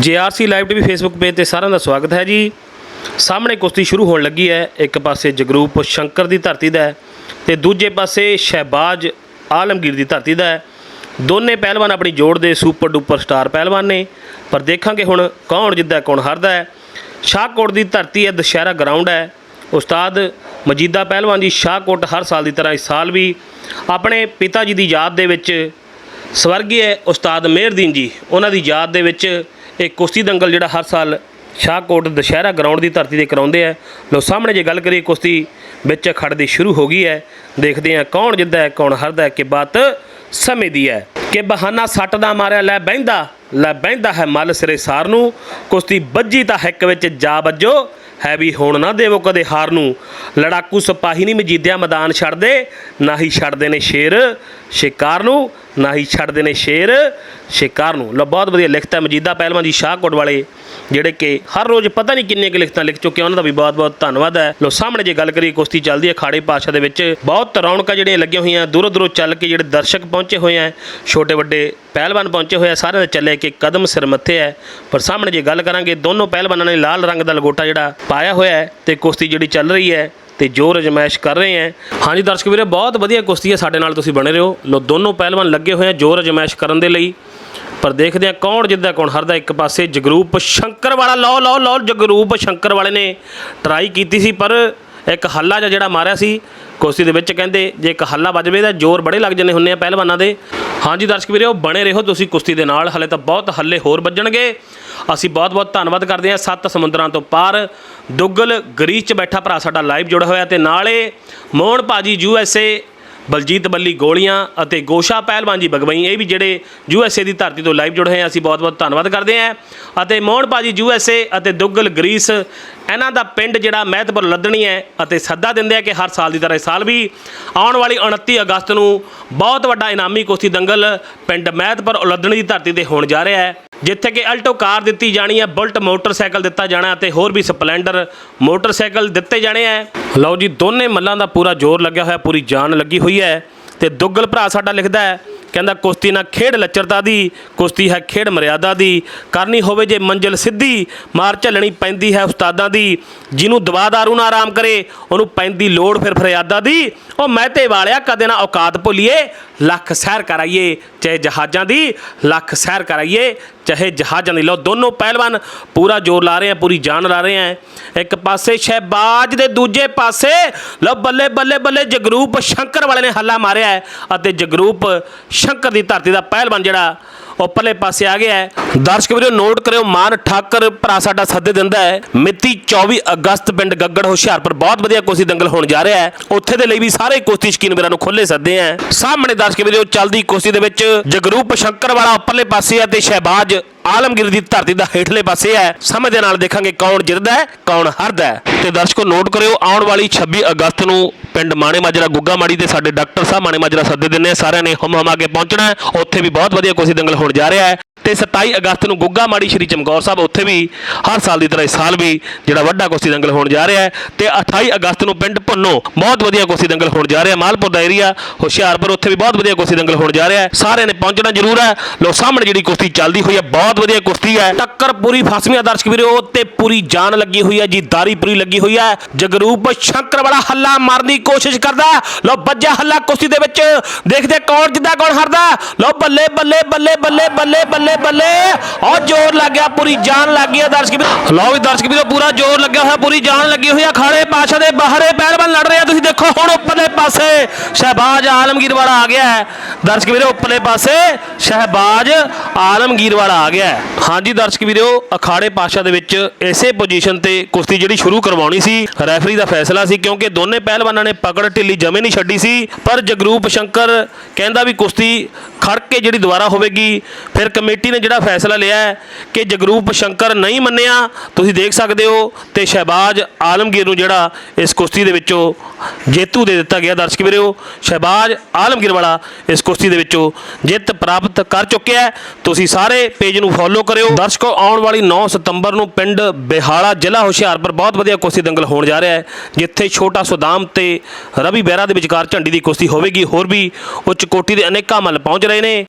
GRC live TV Facebook page ਤੇ ਸਾਰਿਆਂ ਦਾ ਸਵਾਗਤ ਹੈ ਜੀ। ਸਾਹਮਣੇ ਕੁਸ਼ਤੀ ਸ਼ੁਰੂ ਹੋਣ ਲੱਗੀ ਹੈ। ਇੱਕ ਪਾਸੇ ਜਗਰੂਪ ਸ਼ੰਕਰ ਦੀ ਧਰਤੀ ਦਾ ਹੈ ਤੇ ਦੂਜੇ ਪਾਸੇ ਸ਼ਹਿਬਾਜ਼ ਆਲਮਗੀਰ ਦੀ ਧਰਤੀ ਦਾ ਦੋਨੇ ਪਹਿਲਵਾਨ ਆਪਣੀ ਜੋੜ ਦੇ ਸੁਪਰ ਡੂਪਰ ਸਟਾਰ ਪਹਿਲਵਾਨ ਨੇ। ਪਰ ਦੇਖਾਂਗੇ ਹੁਣ ਕੌਣ ਜਿੱਦਾਂ ਕੌਣ ਹਾਰਦਾ ਹੈ। ਸ਼ਾਹਕੋਟ ਦੀ ਧਰਤੀ ਹੈ, ਦੁਸ਼ਹਿਰਾ ਗਰਾਊਂਡ ਹੈ। ਉਸਤਾਦ ਮਜੀਦਾ ਪਹਿਲਵਾਨ ਜੀ ਸ਼ਾਹਕੋਟ ਹਰ ਸਾਲ ਦੀ ਤਰ੍ਹਾਂ ਇਸ ਸਾਲ ਵੀ ਆਪਣੇ ਪਿਤਾ ਜੀ ਦੀ ਯਾਦ ਦੇ ਵਿੱਚ ਸਵਰਗੀ ਹੈ ਉਸਤਾਦ ਮਿਹਰਦੀਨ ਜੀ। ਉਹਨਾਂ ਦੀ ਯਾਦ ਦੇ ਵਿੱਚ ਇਹ ਕੁਸ਼ਤੀ ਦੰਗਲ ਜਿਹੜਾ ਹਰ ਸਾਲ ਸ਼ਾਹਕੋਟ ਦੁਸ਼ਹਿਰਾ ਗਰਾਊਂਡ ਦੀ ਧਰਤੀ ਤੇ ਕਰਾਉਂਦੇ ਆ। ਲੋ ਸਾਹਮਣੇ ਜੇ ਗੱਲ ਕਰੀਏ ਕੁਸ਼ਤੀ ਵਿੱਚ ਖੜਦੀ ਸ਼ੁਰੂ ਹੋ ਗਈ ਹੈ। ਦੇਖਦੇ ਆ ਕੌਣ ਜਿੱਦਾਂ ਹੈ, ਕੌਣ ਹਰਦਾ ਹੈ, ਕਿ ਬਾਤ ਸਮੇਂ ਦੀ ਹੈ। ਕਿ ਬਹਾਨਾ ਸੱਟ ਦਾ ਮਾਰਿਆ, ਲੈ ਬਹਿੰਦਾ ਲੈ ਬਹਿੰਦਾ ਹੈ ਮੱਲ ਸਿਰੇ ਸਾਰ ਨੂੰ। ਕੁਸ਼ਤੀ ਵੱਜੀ ਤਾਂ ਹਿੱਕ ਵਿੱਚ ਜਾ ਵੱਜੋ, ਹੈ ਵੀ ਹੁਣ ਨਾ ਦੇਵੋ ਕਦੇ ਹਾਰ ਨੂੰ। ਲੜਾਕੂ ਸਿਪਾਹੀ ਨਹੀਂ ਮਜੀਦਿਆ ਮੈਦਾਨ ਛੱਡਦੇ, ਨਾ ਹੀ ਛੱਡਦੇ ਨੇ ਸ਼ੇਰ, ਸ਼ਿਕਾਰ ਨੂੰ। ਨਾ ਹੀ ਛੱਡਦੇ ਨੇ ਸ਼ੇਰ। ਸ਼ਿਕਾਰ ਨੂੰ ਲੋ ਬਹੁਤ ਵਧੀਆ ਲਿਖਤਾ ਹੈ ਮਜੀਦਾ ਪਹਿਲਵਾਨ ਜੀ ਸ਼ਾਹਕੋਟ ਵਾਲੇ, ਜਿਹੜੇ ਕਿ ਹਰ ਰੋਜ਼ ਪਤਾ ਨਹੀਂ ਕਿੰਨੇ ਕੁ ਲਿਖਤਾਂ ਲਿਖ ਚੁੱਕੇ ਉਹਨਾਂ ਦਾ ਵੀ ਬਹੁਤ ਬਹੁਤ ਧੰਨਵਾਦ ਹੈ। ਲੋ ਸਾਹਮਣੇ ਜੇ ਗੱਲ ਕਰੀਏ ਕੁਸ਼ਤੀ ਚੱਲਦੀ ਹੈ ਖਾੜੇ ਪਾਸ਼ਾ ਦੇ ਵਿੱਚ, ਬਹੁਤ ਰੌਣਕਾਂ ਜਿਹੜੀਆਂ ਲੱਗੀਆਂ ਹੋਈਆਂ, ਦੂਰੋਂ ਦੂਰੋਂ ਚੱਲ ਕੇ ਜਿਹੜੇ ਦਰਸ਼ਕ ਪਹੁੰਚੇ ਹੋਏ ਆ, ਛੋਟੇ ਵੱਡੇ ਪਹਿਲਵਾਨ ਪਹੁੰਚੇ ਹੋਏ ਆ, ਸਾਰਿਆਂ ਦੇ ਚੱਲੇ ਕਿ ਕਦਮ ਸਿਰ ਮੱਥੇ ਹੈ। ਪਰ ਸਾਹਮਣੇ ਜੇ ਗੱਲ ਕਰਾਂਗੇ, ਦੋਨੋਂ ਪਹਿਲਵਾਨਾਂ ਨੇ ਲਾਲ ਰੰਗ ਦਾ ਲਗੋਟਾ ਜਿਹੜਾ ਪਾਇਆ ਹੋਇਆ ਹੈ ਤੇ ਕੁਸ਼ਤੀ ਜਿਹੜੀ ਚੱਲ ਰਹੀ ਹੈ ਤੇ ਜੋਰ ਅਜਮਾਇਸ਼ ਕਰ ਰਹੇ ਹੈ। ਹਾਂਜੀ ਦਰਸ਼ਕ ਵੀਰੇ, ਬਹੁਤ ਵਧੀਆ ਕੁਸ਼ਤੀ ਹੈ ਸਾਡੇ ਨਾਲ ਤੁਸੀਂ ਬਣੇ ਰਹੋ। ਲੋ, ਦੋਨੋਂ ਪਹਿਲਵਾਨ ਲੱਗੇ ਹੋਏ ਆ ਜੋਰ ਅਜਮਾਇਸ਼ ਕਰਨ ਦੇ ਲਈ। ਪਰ ਦੇਖਦੇ ਆ ਕੌਣ ਜਿੱਦਾਂ ਕੌਣ ਹਰਦਾ। ਇੱਕ ਪਾਸੇ ਜਗਰੂਪ ਸ਼ੰਕਰ ਵਾਲਾ ਲਓ ਲਓ ਲਓ, ਜਗਰੂਪ ਸ਼ੰਕਰ ਵਾਲੇ ਨੇ ਟਰਾਈ ਕੀਤੀ ਸੀ, ਪਰ ਇੱਕ ਹੱਲਾ ਜਿਹਾ ਜਿਹੜਾ ਮਾਰਿਆ ਸੀ ਕੁਸ਼ਤੀ ਦੇ ਵਿੱਚ ਕਹਿੰਦੇ, ਜੇ ਇੱਕ ਹੱਲਾ ਵੱਜਵੇ ਤਾਂ ਜ਼ੋਰ ਬੜੇ ਲੱਗ ਜਾਂਦੇ ਹੁੰਦੇ ਆ ਪਹਿਲਵਾਨਾਂ ਦੇ। ਹਾਂਜੀ ਦਰਸ਼ਕ ਵੀਰੇ ਉਹ ਬਣੇ ਰਹੋ ਤੁਸੀਂ ਕੁਸ਼ਤੀ ਦੇ ਨਾਲ, ਹਲੇ ਤਾਂ ਬਹੁਤ ਹੱਲੇ ਹੋਰ ਵੱਜਣਗੇ। ਅਸੀਂ ਬਹੁਤ ਬਹੁਤ ਧੰਨਵਾਦ ਕਰਦੇ ਹਾਂ ਸੱਤ ਸਮੁੰਦਰਾਂ ਤੋਂ ਪਾਰ। ਦੁੱਗਲ ਗਰੀਚ 'ਚ ਬੈਠਾ ਭਰਾ ਸਾਡਾ ਲਾਈਵ ਜੁੜਿਆ ਹੋਇਆ ਤੇ ਨਾਲੇ ਮੋਹਨ ਭਾਜੀ U S A Baljit Balli ਗੋਲੀਆਂ ਅਤੇ ਗੋਸ਼ਾ ਪਹਿਲਵਾਨ ਜੀ ਬਗਵਈ, ਇਹ ਵੀ ਜਿਹੜੇ ਯੂ ਐਸ ਏ ਦੀ ਧਰਤੀ ਤੋਂ ਲਾਈਵ ਜੁੜੇ ਹੋਏ ਅਸੀਂ ਬਹੁਤ ਬਹੁਤ ਧੰਨਵਾਦ ਕਰਦੇ ਹਾਂ। ਅਤੇ ਮੋਹਨ ਭਾਜੀ ਯੂ ਐਸ ਏ ਅਤੇ ਦੁੱਗਲ ਗਰੀਸ, ਇਹਨਾਂ ਦਾ ਪਿੰਡ ਜਿਹੜਾ ਮਹਿਤਪੁਰ ਲੱਦਣੀ ਹੈ ਅਤੇ ਸੱਦਾ ਦਿੰਦੇ ਆ ਕਿ ਹਰ ਸਾਲ ਦੀ ਤਰ੍ਹਾਂ ਇਸ ਸਾਲ ਵੀ ਆਉਣ ਵਾਲੀ 29 ਅਗਸਤ ਨੂੰ ਬਹੁਤ ਵੱਡਾ ਇਨਾਮੀ ਕੁਸ਼ਤੀ ਦੰਗਲ ਪਿੰਡ ਮਹਿਤਪੁਰ ਲੱਦਣੀ ਦੀ ਧਰਤੀ ਤੇ ਹੋਣ ਜਾ ਰਿਹਾ ਹੈ, ਜਿੱਥੇ ਕਿ ਅਲਟੋ ਕਾਰ ਦਿੱਤੀ ਜਾਣੀ ਹੈ, ਬੁਲਟ ਮੋਟਰਸਾਈਕਲ ਦਿੱਤਾ ਜਾਣਾ ਅਤੇ ਹੋਰ ਵੀ ਸਪਲੈਂਡਰ ਮੋਟਰਸਾਈਕਲ ਦਿੱਤੇ ਜਾਣੇ ਹੈ। ਲਓ ਜੀ, ਦੋਨੇ ਮੱਲਾਂ ਦਾ ਪੂਰਾ ਜ਼ੋਰ ਲੱਗਿਆ ਹੋਇਆ, ਪੂਰੀ ਜਾਨ ਲੱਗੀ ਹੋਈ ਹੈ। ਤੇ ਦੁੱਗਲ ਭਰਾ ਸਾਡਾ ਲਿਖਦਾ ਹੈ, ਕਹਿੰਦਾ ਕੁਸ਼ਤੀ ਨਾ ਖੇਡ ਲੱਚਰਤਾ ਦੀ, ਕੁਸ਼ਤੀ ਹੈ ਖੇਡ ਮਰਿਆਦਾ ਦੀ। ਕਰਨੀ ਹੋਵੇ ਜੇ ਮੰਜ਼ਿਲ ਸਿੱਧੀ, ਮਾਰ ਝੱਲਣੀ ਪੈਂਦੀ ਹੈ ਉਸਤਾਦਾਂ ਦੀ। ਜਿਹਨੂੰ ਦਵਾਦਾਰੂ ਨਾ ਆਰਾਮ ਕਰੇ, ਉਹਨੂੰ ਪੈਂਦੀ ਲੋੜ ਫਿਰ ਫਰਿਆਦਾ ਦੀ। ਉਹ ਮਹਿਤੇ ਵਾਲਿਆ, ਕਦੇ ਨਾ ਔਕਾਤ ਭੁੱਲੀਏ। ਲੱਖ ਸੈਰ ਕਰਾਈਏ ਚਾਹੇ ਜਹਾਜ਼ਾਂ ਦੀ, ਲੱਖ ਸੈਰ ਕਰਾਈਏ ਚਾਹੇ ਜਹਾਜ਼ਾਂ ਦੀ। ਲਓ, ਦੋਨੋਂ ਪਹਿਲਵਾਨ ਪੂਰਾ ਜ਼ੋਰ ਲਾ ਰਹੇ ਆ, ਪੂਰੀ ਜਾਨ ਲਾ ਰਹੇ ਆ। ਇੱਕ ਪਾਸੇ ਸ਼ਹਿਬਾਜ਼ ਦੇ ਦੂਜੇ ਪਾਸੇ, ਲਓ, ਬੱਲੇ ਬੱਲੇ ਬੱਲੇ ਜਗਰੂਪ ਸ਼ੰਕਰ ਵਾਲੇ ਨੇ ਹੱਲਾ ਮਾਰਿਆ ਹੈ ਅਤੇ ਜਗਰੂਪ ਸ਼ੰਕਰ ਦੀ ਧਰਤੀ ਦਾ ਪਹਿਲਵਾਨ ਜਿਹੜਾ ਉੱਪਰਲੇ ਪਾਸੇ ਆ ਗਿਆ ਹੈ। ਦਰਸ਼ਕ ਵੀਰੋ ਨੋਟ ਕਰਿਓ, ਮਾਨ ਠਾਕਰ ਭਰਾ ਸਾਡਾ ਸੱਦੇ ਦਿੰਦਾ ਹੈ। ਮਿਤੀ 24 ਅਗਸਤ ਪਿੰਡ ਗੱਗੜ, ਹੁਸ਼ਿਆਰਪੁਰ। ਬਹੁਤ ਵਧੀਆ ਕੁਸ਼ਤੀ ਦੰਗਲ ਹੋਣ ਜਾ ਰਿਹਾ ਹੈ। ਉੱਥੇ ਦੇ ਲਈ ਵੀ ਸਾਰੇ ਕੁਸ਼ਤੀ ਸ਼ਕੀਨ ਵੀਰਾਂ ਨੂੰ ਖੁੱਲੇ ਸੱਦੇ ਆ ਸਾਹਮਣੇ ਦਰਸ਼ਕ ਵੀਰੋ, ਚੱਲਦੀ ਕੁਸ਼ਤੀ ਦੇ ਵਿੱਚ ਜਗਰੂਪ ਸ਼ੰਕਰ ਵਾਲਾ ਉੱਪਰਲੇ ਪਾਸੇ ਹੈ ਤੇ ਸ਼ਹਿਬਾਜ਼ ਆਲਮਗੀਰ ਦੀ ਧਰਤੀ ਦਾ ਹੇਠਲੇ ਪਾਸੇ ਹੈ। ਸਮੇਂ ਦੇ ਨਾਲ ਦੇਖਾਂਗੇ ਕੌਣ ਜਿੱਤਦਾ ਹੈ, ਕੌਣ ਹਾਰਦਾ ਹੈ। ਤੇ ਦਰਸ਼ਕੋ ਨੋਟ ਕਰਿਓ, ਆਉਣ ਵਾਲੀ 26 ਅਗਸਤ ਨੂੰ ਪਿੰਡ ਮਾਣੇ ਮਾਜਰਾ ਗੁੱਗਾ ਮਾੜੀ ਦੇ ਸਾਡੇ ਡਾਕਟਰ ਸਾਹਿਬ ਮਾਣੇ ਮਾਜਰਾ ਸੱਦੇ ਦਿੰਦੇ ਆ। ਸਾਰਿਆਂ ਨੇ ਹਮ ਹਮਾ ਕੇ ਪਹੁੰਚਣਾ ਉੱਥੇ ਵੀ ਬਹੁਤ ਵਧੀਆ ਕੋਸ਼ੀ ਦੰਗਲ ਹੋਣ ਜਾ ਰਿਹਾ ਹੈ। ਤੇ 27 ਅਗਸਤ ਨੂੰ ਗੁੱਗਾ ਮਾੜੀ ਸ਼੍ਰੀ ਚਮਕੌਰ ਸਾਹਿਬ, ਉੱਥੇ ਵੀ ਹਰ ਸਾਲ ਦੀ ਤਰ੍ਹਾਂ ਇਸ ਸਾਲ ਵੀ ਜਿਹੜਾ ਵੱਡਾ ਕੁਸ਼ਤੀ ਦੰਗਲ ਹੋਣ ਜਾ ਰਿਹਾ ਹੈ ਤੇ 28 ਅਗਸਤ ਨੂੰ ਪਿੰਡ ਭੁੰਨੋ, ਬਹੁਤ ਵਧੀਆ ਕੁਸ਼ਤੀ ਦੰਗਲ ਹੋਣ ਜਾ ਰਿਹਾ, ਮਾਲਪੁਰ ਦਾ ਏਰੀਆ ਹੁਸ਼ਿਆਰਪੁਰ, ਉੱਥੇ ਵੀ ਬਹੁਤ ਵਧੀਆ ਕੁਸ਼ਤੀ ਦੰਗਲ ਹੋਣ ਜਾ ਰਿਹਾ ਹੈ, ਸਾਰਿਆਂ ਨੇ ਪਹੁੰਚਣਾ ਜ਼ਰੂਰ ਹੈ। ਲੋ ਸਾਹਮਣੇ ਜਿਹੜੀ ਕੁਸ਼ਤੀ ਚੱਲਦੀ ਹੋਈ ਹੈ, ਬਹੁਤ ਵਧੀਆ ਕੁਸ਼ਤੀ ਹੈ। ਟੱਕਰ ਪੂਰੀ ਫਸਵੀਂ ਦਰਸ਼ਕ ਵੀਰੋ, ਤੇ ਪੂਰੀ ਜਾਨ ਲੱਗੀ ਹੋਈ ਹੈ ਜੀ, ਦਾਰੀ ਪੂਰੀ ਲੱਗੀ ਹੋਈ ਹੈ। ਜਗਰੂਪ ਸ਼ੰਕਰ ਵਾਲਾ ਹੱਲਾ ਮਾਰਨ ਦੀ ਕੋਸ਼ਿਸ਼ ਕਰਦਾ ਲੋ ਬੱਜਾ ਹੱਲਾ ਕੁਸ਼ਤੀ ਦੇ ਵਿੱਚ, ਦੇਖਦੇ ਕੌਣ ਜਿੱਦਾਂ ਕੌਣ ਹਰਦਾ ਲੋ ਬੱਲੇ ਬੱਲੇ ਬੱਲੇ ਬੱਲੇ ਬੱਲੇ ਬੱਲੇ ਬੱਲੇ। ਔਰ ਜ਼ੋਰ ਲੱਗ ਗਿਆ, ਪੂਰੀ ਜਾਨ ਲੱਗ ਗਈ ਦਰਸ਼ਕ ਵੀਰੋ। ਲਓ ਵੀ ਦਰਸ਼ਕ ਵੀਰੋ, ਪੂਰਾ ਜ਼ੋਰ ਲੱਗਿਆ ਹੋਇਆ, ਪੂਰੀ ਜਾਨ ਲੱਗੀ ਹੋਈ ਹੈ ਖਾੜੇ ਪਾਸ਼ਾ ਦੇ ਬਾਹਰੇ ਪਹਿਲਵਾਨ ਲੜ ਰਹੇ ਆ ਤੁਸੀਂ ਦੇਖੋ ਹੁਣ ਉੱਪਰਲੇ ਪਾਸੇ ਸ਼ਹਿਬਾਜ਼ ਆਲਮਗੀਰ ਵਾਲਾ ਆ ਗਿਆ ਹੈ। ਦਰਸ਼ਕ ਵੀਰੋ, ਉੱਪਰਲੇ ਪਾਸੇ ਸ਼ਹਿਬਾਜ਼ ਆਲਮਗੀਰ ਵਾਲਾ ਆ ਗਿਆ ਹੈ। ਹਾਂਜੀ ਦਰਸ਼ਕ ਵੀਰੋ, ਅਖਾੜੇ ਪਾਸ਼ਾ ਦੇ ਵਿੱਚ ਇਸੇ ਪੋਜੀਸ਼ਨ ਤੇ ਕੁਸ਼ਤੀ ਜਿਹੜੀ ਸ਼ੁਰੂ ਕਰਵਾਉਣੀ ਸੀ ਰੈਫਰੀ ਦਾ ਫੈਸਲਾ ਸੀ, ਕਿਉਂਕਿ ਦੋਨੇ ਪਹਿਲਵਾਨਾਂ ਨੇ ਪਕੜ ਢਿੱਲੀ ਜਮੇ ਨਹੀਂ ਛੱਡੀ ਸੀ। ਪਰ ਜਗਰੂਪ ਸ਼ੰਕਰ ਕਹਿੰਦਾ ਵੀ ਕੁਸ਼ਤੀ ਖੜ ਕੇ ਜਿਹੜੀ ਦੁਬਾਰਾ ਹੋਵੇਗੀ, ਫਿਰ ਕਮੇਟੀ ਨੇ ਜਿਹੜਾ ਫੈਸਲਾ ਲਿਆ ਹੈ ਕਿ ਜਗਰੂਪ ਸ਼ੰਕਰ ਨਹੀਂ ਮੰਨਿਆ, ਤੁਸੀਂ ਦੇਖ ਸਕਦੇ ਹੋ ਤੇ ਸ਼ਹਿਬਾਜ਼ ਆਲਮਗੀਰ ਨੂੰ ਜਿਹੜਾ ਇਸ ਕੁਸ਼ਤੀ ਦੇ ਵਿੱਚੋਂ ਜੇਤੂ ਦੇ ਦਿੱਤਾ ਗਿਆ। ਦਰਸ਼ਕ ਵੀਰੋ, ਸ਼ਹਿਬਾਜ਼ ਆਲਮਗੀਰ ਵਾਲਾ ਇਸ ਕੁਸ਼ਤੀ ਦੇ ਵਿੱਚੋਂ ਜਿੱਤ ਪ੍ਰਾਪਤ ਕਰ ਚੁੱਕਿਆ ਹੈ। ਤੁਸੀਂ ਸਾਰੇ ਪੇਜ ਨੂੰ ਫੋਲੋ ਕਰਿਓ। ਦਰਸ਼ਕੋ ਆਉਣ ਵਾਲੀ 9 ਸਤੰਬਰ ਨੂੰ ਪਿੰਡ ਬਿਹਾਲਾ, ਜ਼ਿਲ੍ਹਾ ਹੁਸ਼ਿਆਰਪੁਰ ਬਹੁਤ ਵਧੀਆ ਕੁਸ਼ਤੀ ਦੰਗਲ ਹੋਣ ਜਾ ਰਿਹਾ ਹੈ, ਜਿੱਥੇ ਛੋਟਾ ਸੁਦਾਮ ਤੇ ਰਵੀ ਬਹਿਰਾ ਦੇ ਵਿਚਕਾਰ ਝੰਡੀ ਦੀ ਕੁਸ਼ਤੀ ਹੋਵੇਗੀ। ਹੋਰ ਵੀ ਉੱਚ ਕੋਟੀ ਦੇ ਅਨੇਕਾਂ ਮੱਲ ਪਹੁੰਚ ਰਹੇ ਨੇ